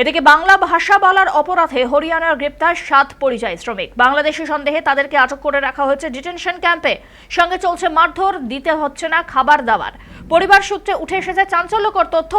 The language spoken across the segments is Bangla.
এদিকে বাংলা ভাষা বলার অপরাধে হরিয়ানার গ্রেপ্তার সাত পরিযায়ী শ্রমিক। বাংলাদেশি সন্দেহে তাদেরকে আটক করে রাখা হয়েছে ডিটেনশন ক্যাম্পে। সঙ্গে চলছে মারধর, দিতে হচ্ছে না, খাবার দাবার। পরিবার সূত্রে উঠে এসেছে চাঞ্চল্যকর তথ্য।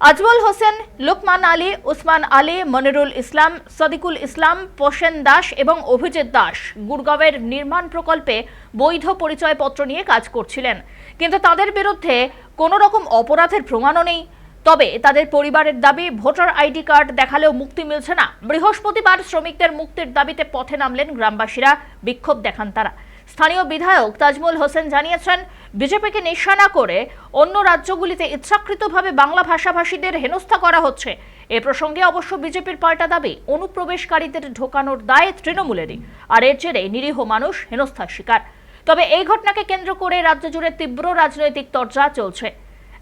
আজমল হোসেন, লুকমান আলী, উসমান আলী, মনিরুল ইসলাম, সদিকুল ইসলাম, পোষেন দাস এবং অভিজিৎ দাস গুড়গাঁওয়ের নির্মাণ প্রকল্পে বৈধ পরিচয়পত্র নিয়ে কাজ করছিলেন। কিন্তু তাদের বিরুদ্ধে কোনো রকম অপরাধের প্রমাণও নেই। তবে তাদের পরিবারের দাবি, ভোটার আইডি কার্ড দেখালেও মুক্তি মিলছে না। বৃহস্পতিবার শ্রমিকদের মুক্তির দাবিতে পথে নামলেন গ্রামবাসীরা, বিক্ষোভ দেখান তারা। স্থানীয় বিধায়ক তাজমুল হোসেন জানিয়েছেন, বিজেপিকে নিশানা করে অন্য রাজ্যগুলিতে ইচ্ছাকৃতভাবে বাংলা ভাষাভাষীদের হেনস্থা করা হচ্ছে। এ প্রসঙ্গে অবশ্য বিজেপির পাল্টা দাবি, অনুপ্রবেশকারীদের ঢোকানোর দায় তৃণমূলেরই, আর এর জেরে নিরীহ মানুষ হেনস্থার শিকার। তবে এই ঘটনাকে কেন্দ্র করে রাজ্য জুড়ে তীব্র রাজনৈতিক চর্চা চলছে।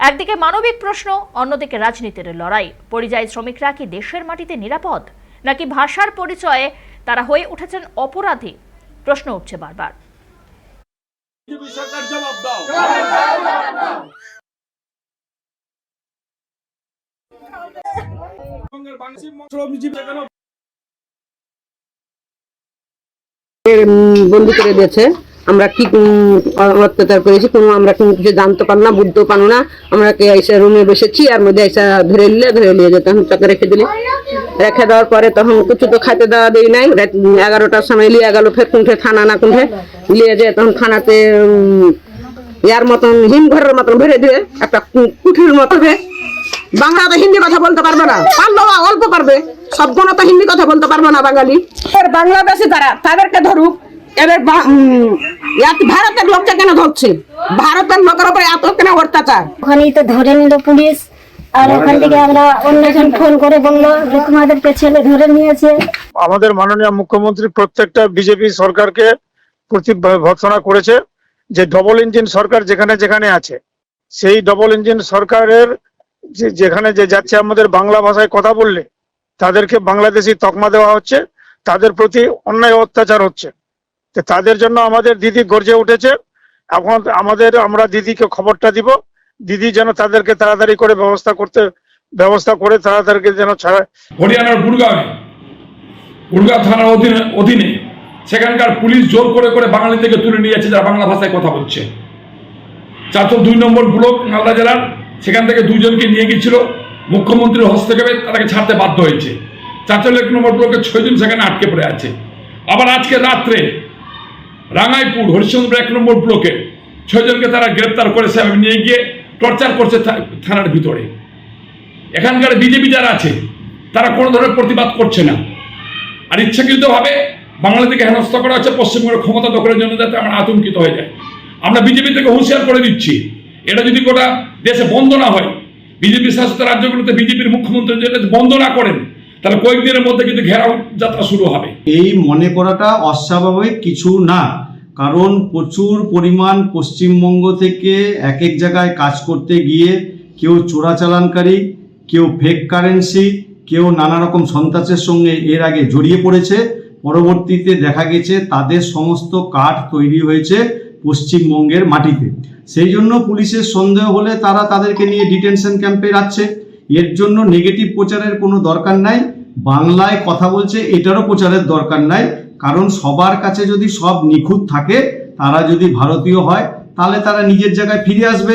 একদিকে মানবিক প্রশ্ন অন্যদিকে রাজনীতির লড়াই। পরিযায়ী শ্রমিকরা কি দেশের মাটিতে নিরাপদ? নাকি ভাষার পরিচয়ে তারা হয়ে উঠেছেন অপরাধী? প্রশ্ন উঠছে বারবার। বন্দি করে দিয়েছে। আমরা কি অত্যাচার করেছি, কোনো আমরা কোনো কিছু জানতে পারলাম না, বুঝতেও পারল না। আমরা কে এসে রুমে বসেছি, আর মধ্যে এসে ধরে নিলে, ধরে নিয়ে তখন চকে রেখে দিলে। রেখে দেওয়ার পরে তখন কিছু তো খাইতে দেওয়া দেই নাই। এগারোটার সময় লিয়ে গেল ফের কুণ্ঠে, থানা না কুণ্ঠে। লিয়ে যে তখন থানাতে ইয়ার মতন হিমঘরের মতন ভরে দিয়ে একটা কুঠির মতো বাংলাতে হিন্দি কথা বলতে পারবে না। পারল অল্প পারবে। সব কোনো তো হিন্দি কথা বলতে পারবে না বাঙালি। বাংলাদেশি তারা তাদেরকে ধরুক। এবার ইয়াত ভারতের লোককে কেন ধরছে? ভারতের লোকের উপরে এত কেন অত্যাচার? ওখানেই তো ধরে নিল পুলিশ। আর ওখান থেকে আমরা অন্যজন ফোন করে বলল যে তোমাদেরকে ছেলে ধরে নিয়েছে। আমাদের মাননীয় মুখ্যমন্ত্রী প্রত্যেকটা বিজেপি সরকারকে প্রতি ভর্সনা করেছে যে ডবল ইঞ্জিন সরকার যেখানে যেখানে আছে। সেই ডবল ইঞ্জিন সরকারের যে যেখানে যে যাচ্ছে আমাদের বাংলা ভাষায় কথা বললে তাদেরকে বাংলাদেশি তকমা দেওয়া হচ্ছে। তাদের প্রতি অন্যায় অত্যাচার হচ্ছে। তাদের জন্য আমাদের দিদি গর্জে উঠেছে। এখন আমাদের, আমরা দিদিকে খবরটা দিব। দিদি যেন তাদেরকে তাড়াতাড়ি করে ব্যবস্থা করতে, ব্যবস্থা করে তাড়াতাড়ি যেন ছাড়া হরিয়ানার গুড়গাঁওয়ে গুড়গাঁও থানার অধীনে অধীনে সেখানকার পুলিশ জোর করে করে বাঙালি থেকে তুলে নিয়ে যাচ্ছে যারা বাংলা ভাষায় কথা বলছে। চারশো দুই নম্বর ব্লক, মালদা জেলার, সেখান থেকে দুইজনকে নিয়ে গিয়েছিল। মুখ্যমন্ত্রীর হস্তক্ষেপে তাদেরকে ছাড়তে বাধ্য হয়েছে। চারশো এক নম্বর ব্লকের ছয়জন সেখানে আটকে পড়ে আছে। আবার আজকে রাত্রে রাঙাইপুর হরিশ্চন্দ্র এক নম্বর ব্লকে ছয়জনকে তারা গ্রেপ্তার করে সে নিয়ে গিয়ে টর্চার করছে থানার ভিতরে। এখানকার বিজেপি যারা আছে, তারা কোনো ধরনের প্রতিবাদ করছে না। আর ইচ্ছাকৃতভাবে বাংলা থেকে হেনস্থা করা হচ্ছে, পশ্চিমবঙ্গের ক্ষমতা দখলের জন্য যাতে আমরা আতঙ্কিত হয়ে যায় আমরা বিজেপি থেকে হুঁশিয়ার করে দিচ্ছি, এটা যদি গোটা দেশে বন্ধ না হয়, বিজেপি শাসিত রাজ্যগুলোতে বিজেপির মুখ্যমন্ত্রী যদি বন্ধ না করেন তাহলে কয়েকদিনের মধ্যে কিন্তু ঘেরাও যাত্রা শুরু হবে। এই মনে করাটা অস্বাভাবিক কিছু না। কারণ প্রচুর পরিমাণ পশ্চিমবঙ্গ থেকে এক এক জায়গায় কাজ করতে গিয়ে কেউ চোরাচালানকারী, কেউ ফেক কারেন্সি কেউ নানা রকম সন্ত্রাসের সঙ্গে এর আগে জড়িয়ে পড়েছে। পরবর্তীতে দেখা গেছে তাদের সমস্ত কাঠ তৈরি হয়েছে পশ্চিমবঙ্গের মাটিতে। সেই জন্য পুলিশের সন্দেহ হলে তারা তাদেরকে নিয়ে ডিটেনশন ক্যাম্পে রাখছে। এর জন্য নেগেটিভ প্রচারের কোনো দরকার নাই। বাংলায় কথা বলছে, এটারও প্রচারের দরকার নাই। কারণ সবার কাছে যদি সব নিখুঁত থাকে, তারা যদি ভারতীয় হয়, তাহলে তারা নিজের জায়গায় ফিরে আসবে।